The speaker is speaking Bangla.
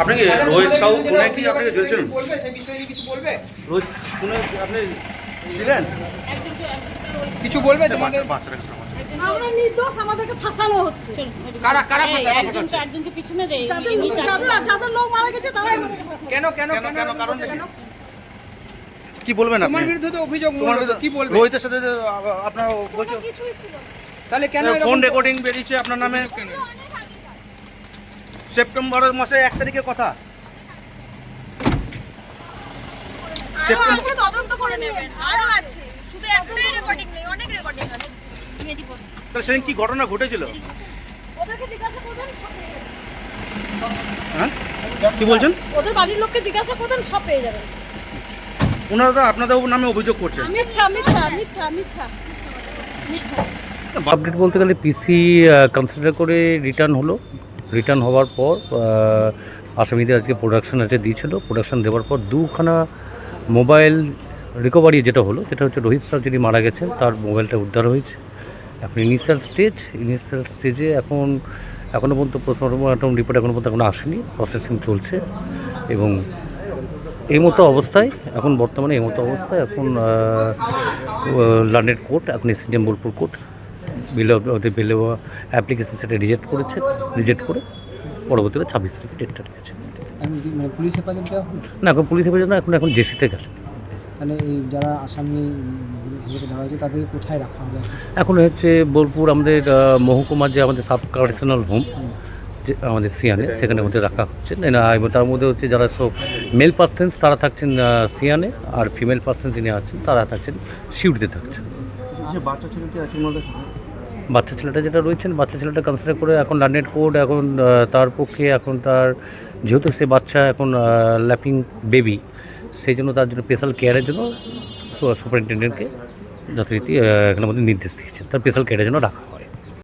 আপনি কি রোহিত সাউ পুনে কি আপনি চলছেন বলবে সেই বিষয়ে কিছু বলবে? রোহিত পুনে আপনি ছিলেন? কিছু বলবে তোমাদের আমার। আমরা নির্দোষ আমাদেরকে ফাঁসানো হচ্ছে। কারা কারা ফাঁসাচ্ছে? একজনকে একজনকে পিছনে দেয় যাদের যাদের যাদের লোক মারা গেছে তারাই কেন কেন কেন, কেন কেন, কারণ কেন? কি? বলবেন আপনি? তোমার বিরুদ্ধে অভিযোগ কি বলবে? রোহিতের সাথে আপনার কিছুই ছিল। তাহলে কেন ফোন রেকর্ডিং বেরিয়েছে আপনার নামে? সেপ্টেম্বরের মাসে এক তারিখের কথা। আরও তদন্ত করে নেবেন। আরও আছে। শুধু একটাই রেকর্ডিং নেই অনেক রেকর্ডিং আছে। মেদিনীপুর তাহলে সেদিন কি ঘটনা ঘটেছিল। হ্যাঁ? কি বলছেন? ওদের বাড়ির লোককে জিজ্ঞাসা করবেন সব পেয়ে যাবেন। ওনারা তো আপনাদের নামে অভিযোগ করছেন। মিথ্যা মিথ্যা মিথ্যা মিথ্যা। মিথ্যা। আপডেট বলতে গেলে পিসি কনসিডার করে রিটার্ন হলো। রিটার্ন হওয়ার পর আসামিদের আজকে প্রোডাকশন আছে দিয়েছিল। প্রোডাকশন দেওয়ার পর দুখানা মোবাইল রিকভারি যেটা হলো, যেটা হচ্ছে রোহিত স্যার যিনি মারা গেছেন, তার মোবাইলটা উদ্ধার হয়েছে। এখন ইনিশিয়াল স্টেজ ইনিশিয়াল স্টেজে এখন এখনও পর্যন্ত পোস্টমর্টম রিপোর্ট এখনও পর্যন্ত এখনও আসেনি। প্রসেসিং চলছে এবং এই মতো অবস্থায়, এখন বর্তমানে এই মতো অবস্থায় এখন লন্ডন কোর্ট এখন এসিডিএম বোলপুর কোর্ট বিলে ওদের বিলে অ্যাপ্লিকেশন সেটা রিজেক্ট করেছে রিজেক্ট করে পরবর্তীতে ছাব্বিশ তারিখে ডেটটা রেখেছে। এখন মানে পুলিশ হেফাজত না এখন পুলিশ হেফাজত না এখন এখন জেসিতে গেল। তাহলে এই যারা আসামি হিসেবে ধরা হয়েছে তাদেরকে কোথায় রাখা হবে? এখন হচ্ছে বোলপুর আমাদের মহকুমার যে আমাদের সাব কার্ডিশনাল হোম যে আমাদের সিয়ানে সেখানে মধ্যে রাখা হচ্ছে। না এবং তার মধ্যে হচ্ছে যারা সব মেল পার্সেন্স তারা থাকছেন সিয়ানে আর ফিমেল পার্সন যিনি আছেন তারা থাকছেন শিউড়িতে থাকছেন। যে বাচ্চা ছেলেটি আছে বাচ্চা ছেলেটা যেটা রয়েছেন বাচ্চা ছেলেটা কনসিডার করে এখন লার্নেট কোড এখন তার পক্ষে এখন তার, যেহেতু সে বাচ্চা এখন ল্যাপিং বেবি সেই জন্য তার জন্য স্পেশাল কেয়ারের জন্য সুপারিনটেন্ডেন্টকে যথারীতি এখানে মধ্যে নির্দেশ দিয়েছেন। তার স্পেশাল কেয়ারের জন্য রাখা